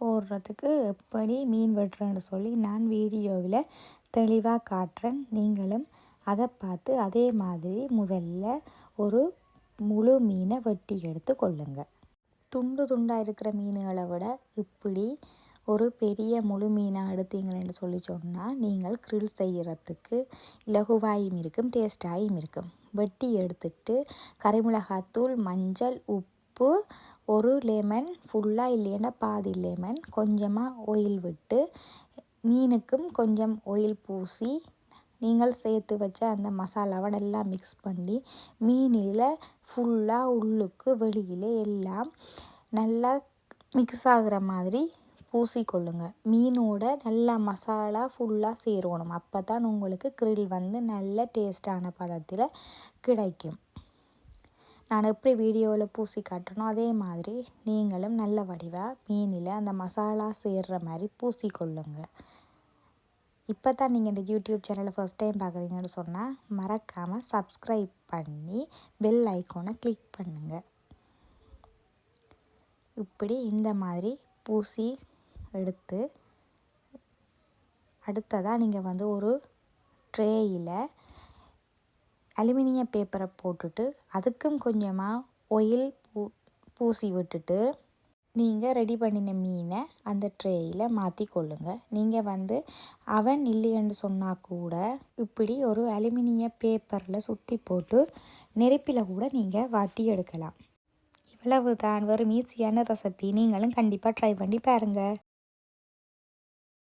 போடுறதுக்கு எப்படி மீன் வெட்டுறேன்னு சொல்லி நான் வீடியோவில் தெளிவாக காட்டுறேன். நீங்களும் அதை பார்த்து அதே மாதிரி முதல்ல ஒரு முழு மீனை வெட்டி எடுத்து கொள்ளுங்க. துண்டு துண்டாக இருக்கிற மீன்களை விட இப்படி ஒரு பெரிய முழு மீனாக எடுத்தீங்கன்னு சொல்லி சொன்னால் நீங்கள் கிரில் செய்கிறதுக்கு இலகுவாயும் இருக்கும் டேஸ்டாயும் இருக்கும். வெட்டி எடுத்துட்டு கறிமிளகாத்தூள் மஞ்சள் உப்பு ஒரு லெமன் ஃபுல்லாக இல்லைன்னா பாதி லெமன் கொஞ்சமாக ஆயில் விட்டு மீனுக்கும் கொஞ்சம் ஆயில் பூசி நீங்கள் சேர்த்து வச்ச அந்த மசாலாவை நல்லா மிக்ஸ் பண்ணி மீனில் ஃபுல்லாக உள்ளுக்கு வெளியில் எல்லாம் நல்லா மிக்ஸ் ஆகுற மாதிரி பூசிக்கொள்ளுங்க மீனோட நல்லா மசாலா ஃபுல்லாக சேரணும். அப்போ தான் உங்களுக்கு கிரில் வந்து நல்ல டேஸ்டான பதத்தில் கிடைக்கும். நான் எப்படி வீடியோவில் பூசி காட்டுறனோ அதே மாதிரி நீங்களும் நல்ல வடிவாக மீனில் அந்த மசாலா சேர்கிற மாதிரி பூசி கொள்ளுங்கள் இப்போ தான் நீங்கள் இந்த யூடியூப் சேனலை ஃபஸ்ட் டைம் பார்க்குறீங்கன்னு சொன்னால் மறக்காமல் சப்ஸ்கிரைப் பண்ணி பெல் ஐக்கோனை கிளிக் பண்ணுங்கள் இப்படி இந்த மாதிரி பூசி எடுத்து அடுத்ததாக நீங்கள் வந்து ஒரு ட்ரேயில் அலுமினிய பேப்பரை போட்டுட்டு அதுக்கும் கொஞ்சமாக ஒயில் பூ பூசி விட்டுட்டு நீங்கள் ரெடி பண்ணின மீனை அந்த ட்ரேயில் மாற்றி கொள்ளுங்கள் நீங்கள் வந்து அவன் இல்லைன்னு சொன்னால் கூட இப்படி ஒரு அலுமினிய பேப்பரில் சுற்றி போட்டு நெருப்பில் கூட நீங்கள் வாட்டி எடுக்கலாம். இவ்வளவு தான் வெறும் ஈஸியான ரெசிபி நீங்களும் கண்டிப்பாக ட்ரை பண்ணி பாருங்கள்